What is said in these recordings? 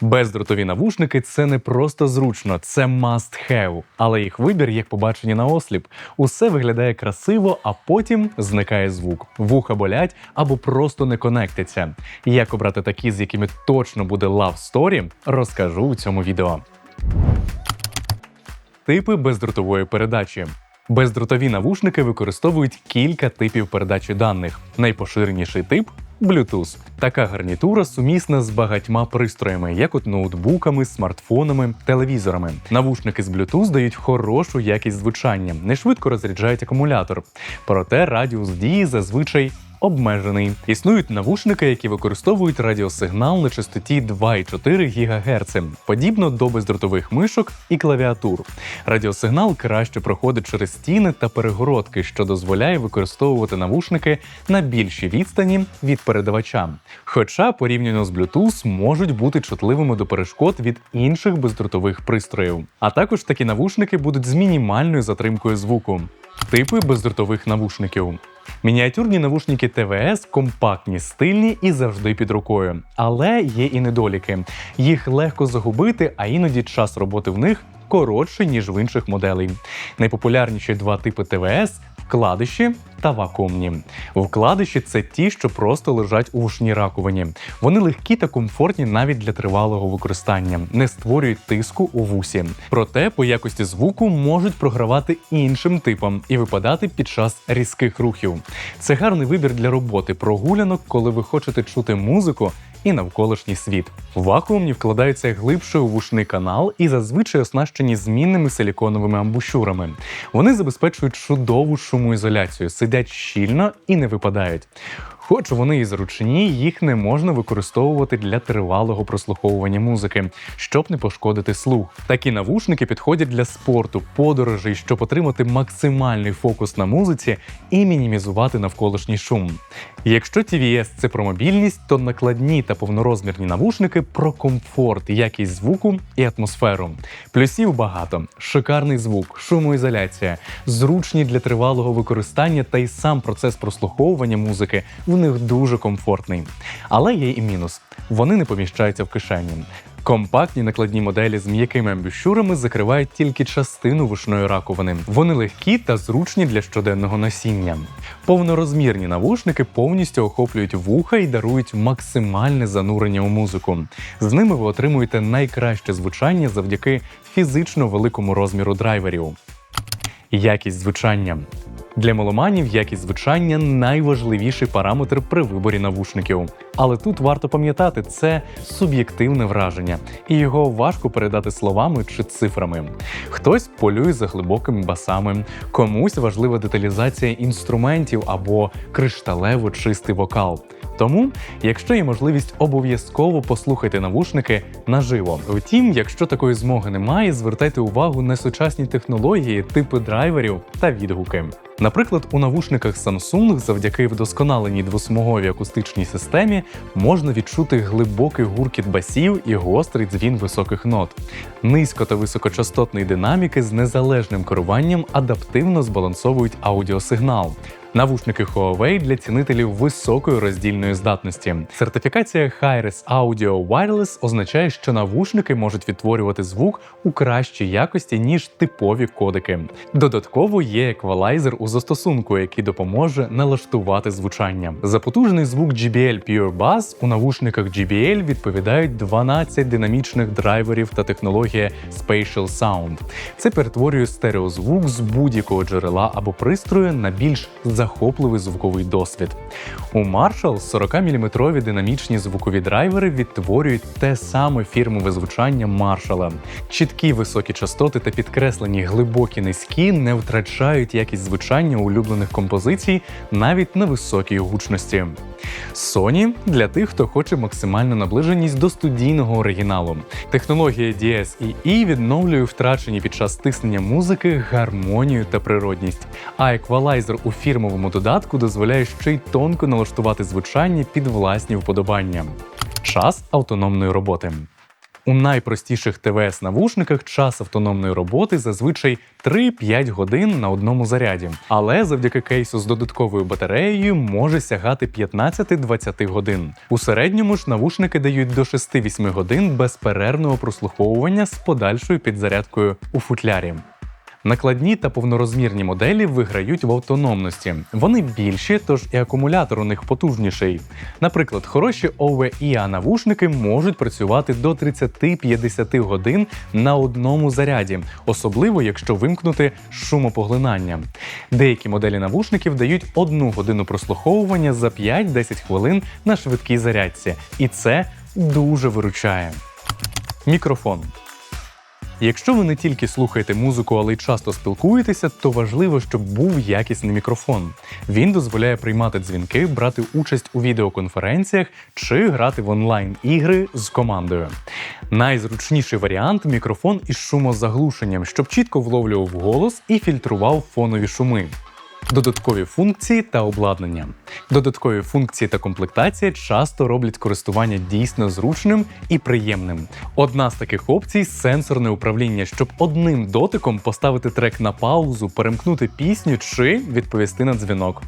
Бездротові навушники це не просто зручно, це must have. Але їх вибір, як побачені на осліп, усе виглядає красиво, а потім зникає звук. Вуха болять або просто не конектяться. Як обрати такі, з якими точно буде love story, розкажу у цьому відео. Типи бездротової передачі. Бездротові навушники використовують кілька типів передачі даних. Найпоширеніший тип Bluetooth. Така гарнітура сумісна з багатьма пристроями, як от ноутбуками, смартфонами, телевізорами. Навушники з Bluetooth дають хорошу якість звучання, не швидко розряджають акумулятор. Проте радіус дії зазвичай обмежений. Існують навушники, які використовують радіосигнал на частоті 2,4 ГГц, подібно до бездротових мишок і клавіатур. Радіосигнал краще проходить через стіни та перегородки, що дозволяє використовувати навушники на більшій відстані від передавача. Хоча порівняно з Bluetooth можуть бути чутливими до перешкод від інших бездротових пристроїв. А також такі навушники будуть з мінімальною затримкою звуку. Типи бездротових навушників. Мініатюрні навушники ТВС компактні, стильні і завжди під рукою. Але є і недоліки. Їх легко загубити, а іноді час роботи в них коротший, ніж в інших моделей. Найпопулярніші два типи ТВС вкладиші та вакуумні. Вкладиші це ті, що просто лежать у вушній раковині. Вони легкі та комфортні навіть для тривалого використання, не створюють тиску у вусі. Проте по якості звуку можуть програвати іншим типом і випадати під час різких рухів. Це гарний вибір для роботи, прогулянок, коли ви хочете чути музику і навколишній світ. Вакуумні вкладаються глибше у вушний канал і зазвичай оснащені змінними силіконовими амбушюрами. Вони забезпечують чудову шумоізоляцію, сидять щільно і не випадають. Хоч вони і зручні, їх не можна використовувати для тривалого прослуховування музики, щоб не пошкодити слух. Такі навушники підходять для спорту, подорожей, щоб отримати максимальний фокус на музиці і мінімізувати навколишній шум. Якщо TVS – це про мобільність, то накладні та повнорозмірні навушники про комфорт, якість звуку і атмосферу. Плюсів багато: шикарний звук, шумоізоляція, зручні для тривалого використання та й сам процес прослуховування музики в них дуже комфортний. Але є і мінус: вони не поміщаються в кишені. Компактні накладні моделі з м'якими амбушюрами закривають тільки частину вушної раковини. Вони легкі та зручні для щоденного носіння. Повнорозмірні навушники повністю охоплюють вуха і дарують максимальне занурення у музику. З ними ви отримуєте найкраще звучання завдяки фізично великому розміру драйверів. Якість звучання. Для меломанів якість звучання найважливіший параметр при виборі навушників. Але тут варто пам'ятати, це суб'єктивне враження, і його важко передати словами чи цифрами. Хтось полює за глибокими басами, комусь важлива деталізація інструментів або кришталево чистий вокал. Тому, якщо є можливість, обов'язково послухайте навушники наживо. Втім, якщо такої змоги немає, звертайте увагу на сучасні технології, типи драйверів та відгуки. Наприклад, у навушниках Samsung завдяки вдосконаленій двосмуговій акустичній системі можна відчути глибокий гуркіт басів і гострий дзвін високих нот. Низько та високочастотні динаміки з незалежним керуванням адаптивно збалансовують аудіосигнал. Навушники Huawei для цінителів високої роздільної здатності. Сертифікація Hi-Res Audio Wireless означає, що навушники можуть відтворювати звук у кращій якості, ніж типові кодики. Додатково є еквалайзер у застосунку, який допоможе налаштувати звучання. За потужний звук JBL Pure Bass у навушниках JBL відповідають 12 динамічних драйверів та технологія Spatial Sound. Це перетворює стереозвук з будь-якого джерела або пристрою на більш захопливий звуковий досвід. У Marshall 40-мм динамічні звукові драйвери відтворюють те саме фірмове звучання Marshall. Чіткі високі частоти та підкреслені глибокі низькі не втрачають якість звучання улюблених композицій навіть на високій гучності. Sony для тих, хто хоче максимальну наближеність до студійного оригіналу. Технологія DSEE відновлює втрачені під час стиснення музики гармонію та природність. А еквалайзер у фірмовому додатку дозволяє ще й тонко налаштувати звучання під власні вподобання. Час автономної роботи. У найпростіших ТВС навушниках час автономної роботи зазвичай 3-5 годин на одному заряді, але завдяки кейсу з додатковою батареєю може сягати 15-20 годин. У середньому ж навушники дають до 6-8 годин безперервного прослуховування з подальшою підзарядкою у футлярі. Накладні та повнорозмірні моделі виграють в автономності. Вони більші, тож і акумулятор у них потужніший. Наприклад, хороші OVIA навушники можуть працювати до 30-50 годин на одному заряді, особливо якщо вимкнути шумопоглинання. Деякі моделі навушників дають одну годину прослуховування за 5-10 хвилин на швидкій зарядці, і це дуже виручає. Мікрофон. Якщо ви не тільки слухаєте музику, але й часто спілкуєтеся, то важливо, щоб був якісний мікрофон. Він дозволяє приймати дзвінки, брати участь у відеоконференціях чи грати в онлайн-ігри з командою. Найзручніший варіант мікрофон із шумозаглушенням, щоб чітко вловлював голос і фільтрував фонові шуми. Додаткові функції та обладнання. Додаткові функції та комплектація часто роблять користування дійсно зручним і приємним. Одна з таких опцій сенсорне управління, щоб одним дотиком поставити трек на паузу, перемкнути пісню чи відповісти на дзвінок.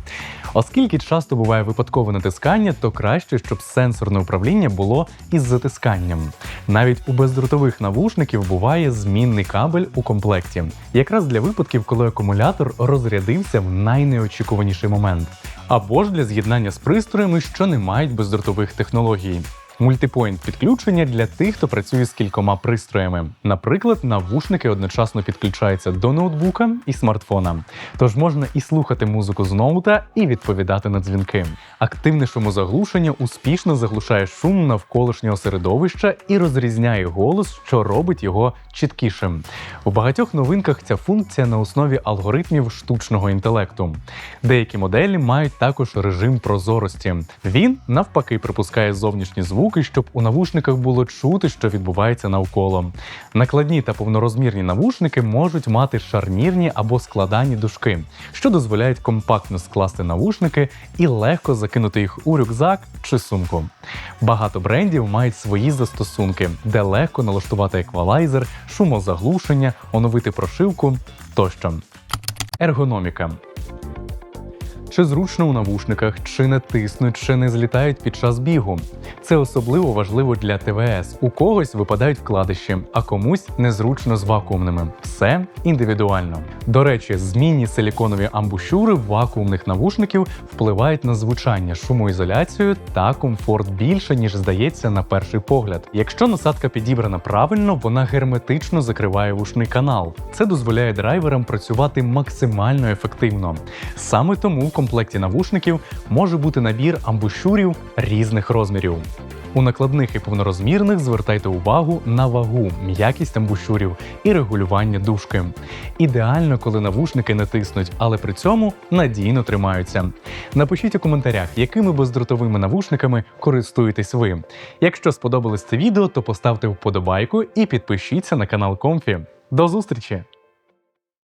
Оскільки часто буває випадкове натискання, то краще, щоб сенсорне управління було із затисканням. Навіть у бездротових навушників буває змінний кабель у комплекті, якраз для випадків, коли акумулятор розрядився в найнеочікуваніший момент, або ж для з'єднання з пристроями, що не мають бездротових технологій. Мультипоінт підключення для тих, хто працює з кількома пристроями. Наприклад, навушники одночасно підключаються до ноутбука і смартфона. Тож можна і слухати музику з ноута, і відповідати на дзвінки. Активне шумозаглушення успішно заглушає шум навколишнього середовища і розрізняє голос, що робить його чіткішим. У багатьох новинках ця функція на основі алгоритмів штучного інтелекту. Деякі моделі мають також режим прозорості. Він навпаки припускає зовнішні звуки, щоб у навушниках було чути, що відбувається навколо. Накладні та повнорозмірні навушники можуть мати шарнірні або складані дужки, що дозволяють компактно скласти навушники і легко закинути їх у рюкзак чи сумку. Багато брендів мають свої застосунки, де легко налаштувати еквалайзер, шумозаглушення, оновити прошивку тощо. Ергономіка. Чи зручно у навушниках, чи не тиснуть, чи не злітають під час бігу. Це особливо важливо для ТВС. У когось випадають вкладиші, а комусь незручно з вакуумними. Все індивідуально. До речі, змінні силіконові амбушюри вакуумних навушників впливають на звучання, шумоізоляцію та комфорт більше, ніж здається на перший погляд. Якщо насадка підібрана правильно, вона герметично закриває вушний канал. Це дозволяє драйверам працювати максимально ефективно. Саме тому комплекті навушників може бути набір амбушюрів різних розмірів. У накладних і повнорозмірних звертайте увагу на вагу, м'якість амбушюрів і регулювання дужки. Ідеально, коли навушники не тиснуть, але при цьому надійно тримаються. Напишіть у коментарях, якими бездротовими навушниками користуєтесь ви. Якщо сподобалось це відео, то поставте вподобайку і підпишіться на канал Комфі. До зустрічі!